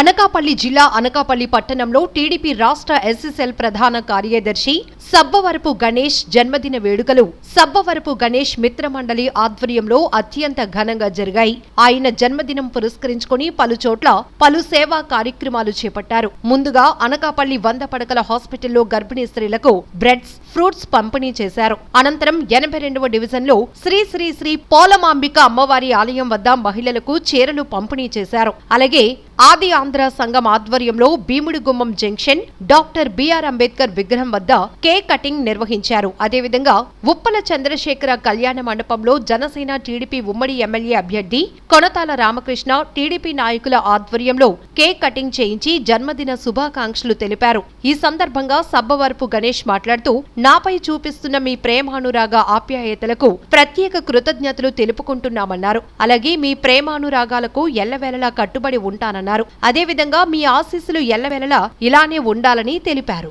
అనకాపల్లి జిల్లా అనకాపల్లి పట్టణంలో టీడీపీ రాష్ట్ర ఎస్ఎస్ఎల్ ప్రధాన కార్యదర్శి సబ్బవరపు గణేష్ జన్మదిన వేడుకలు. సబ్బవరపు గణేష్ మిత్రమండలి ఆధ్వర్యంలో అత్యంత ఘనంగా జరిగాయి. ఆయన జన్మదినం పురస్కరించుకుని పలు చోట్ల పలు సేవా కార్యక్రమాలు చేపట్టారు. ముందుగా అనకాపల్లి వంద పడకల హాస్పిటల్లో గర్భిణీ స్త్రీలకు బ్రెడ్స్ ఫ్రూట్స్ పంపిణీ చేశారు. అనంతరం ఎనభై రెండవ డివిజన్లో శ్రీ శ్రీ శ్రీ పోలమాంబిక అమ్మవారి ఆలయం వద్ద మహిళలకు చీరలు పంపిణీ చేశారు. అలాగే ఆది ఆంధ్ర సంఘం ఆధ్వర్యంలో భీముడి గుమ్మం జంక్షన్ డాక్టర్ బిఆర్ అంబేద్కర్ విగ్రహం వద్ద కేక్ కటింగ్ నిర్వహించారు. అదేవిధంగా ఉప్పల చంద్రశేఖర కళ్యాణ మండపంలో జనసేన టీడీపీ ఉమ్మడి ఎమ్మెల్యే అభ్యర్థి కొనతాల రామకృష్ణ టీడీపీ నాయకుల ఆధ్వర్యంలో కేక్ కటింగ్ చేయించి జన్మదిన శుభాకాంక్షలు తెలిపారు. ఈ సందర్భంగా సబ్బవరపు గణేష్ మాట్లాడుతూ నాపై చూపిస్తున్న మీ ప్రేమానురాగ ఆప్యాయతలకు ప్రత్యేక కృతజ్ఞతలు తెలుపుకుంటున్నామన్నారు. అలాగే మీ ప్రేమానురాగాలకు ఎల్లవేళలా కట్టుబడి ఉంటానన్నారు. అదేవిధంగా మీ ఆశీస్సులు ఎల్లవేళలా ఇలానే ఉండాలని తెలిపారు.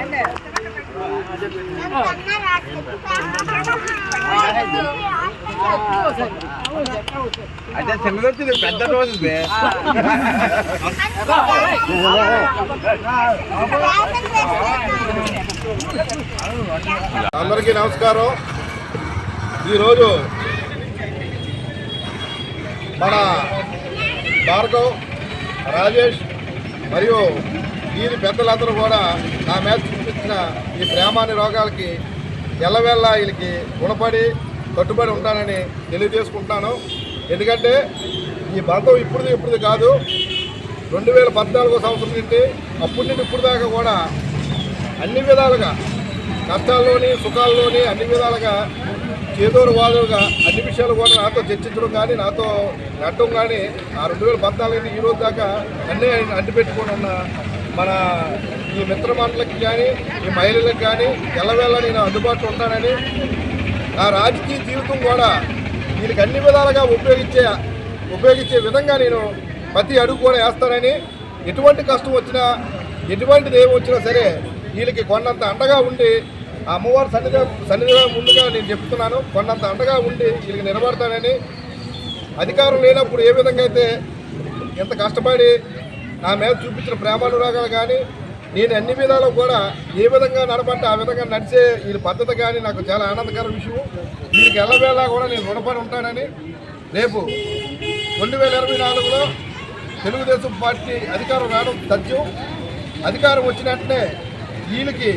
చిన్నది వచ్చింది పెద్ద రోజు అందరికీ నమస్కారం. ఈరోజు మన భార్గవ్ రాజేష్ మరియు వీరి పెద్దలందరూ కూడా నా మీద చూపించిన ఈ ప్రేమాని రోగాలకి ఎల్లవెల్ల వీళ్ళకి గుణపడి కట్టుబడి ఉంటానని తెలియజేసుకుంటాను. ఎందుకంటే ఈ బంధం ఇప్పుడుది ఇప్పుడుది కాదు. రెండు వేల పద్నాలుగో సంవత్సరం నుండి అప్పటి నుండి ఇప్పుడు దాకా కూడా అన్ని విధాలుగా కష్టాల్లోని సుఖాల్లోని అన్ని విధాలుగా చేదోరు వాదులుగా అన్ని విషయాలు కూడా నాతో చర్చించడం కానీ నాతో నడటం కానీ ఆ రెండు వేల పద్నాలుగు నుండి ఈ రోజు దాకా అన్నీ అంటిపెట్టుకొని ఉన్న మన ఈ మిత్రమండలకి కానీ ఈ మహిళలకు కానీ ఎల్లవేళ నేను అందుబాటులో ఉంటానని నా రాజకీయ జీవితం కూడా వీళ్ళకి అన్ని విధాలుగా ఉపయోగించే ఉపయోగించే విధంగా నేను ప్రతి అడుగు కూడా వేస్తానని ఎటువంటి కష్టం వచ్చినా ఎటువంటిది ఏమి వచ్చినా సరే వీళ్ళకి కొన్నంత అండగా ఉండి ఆ అమ్మవారి సన్నిధి సన్నిధిగా ముందుగా నేను చెప్తున్నాను కొన్నంత అండగా ఉండి వీళ్ళకి నిలబడతానని అధికారం లేనప్పుడు ఏ విధంగా అయితే ఎంత కష్టపడి నా మీద చూపించిన ప్రేమానురాగాలు కానీ నేను అన్ని విధాలు కూడా ఏ విధంగా నడపంటే ఆ విధంగా నడిచే ఈ పద్ధతి కానీ నాకు చాలా ఆనందకర విషయం. దీనికి ఎల్లవేళ కూడా నేను రుణపడి ఉంటానని రేపు రెండు వేల ఇరవై నాలుగులో తెలుగుదేశం పార్టీ అధికారం రావడం తథ్యం. అధికారం వచ్చినట్టే వీళ్ళకి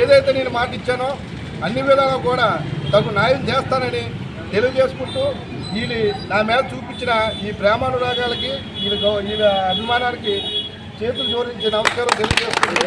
ఏదైతే నేను మాట ఇచ్చానో అన్ని విధాలు కూడా తగు న్యాయం చేస్తానని తెలియజేసుకుంటూ వీళ్ళు నా మీద చూపించిన ఈ ప్రేమానురాగాలకి వీళ్ళ గౌ- వీళ్ళ అభిమానానికి చేతులు జోడించి నమస్కారం తెలియజేస్తుంది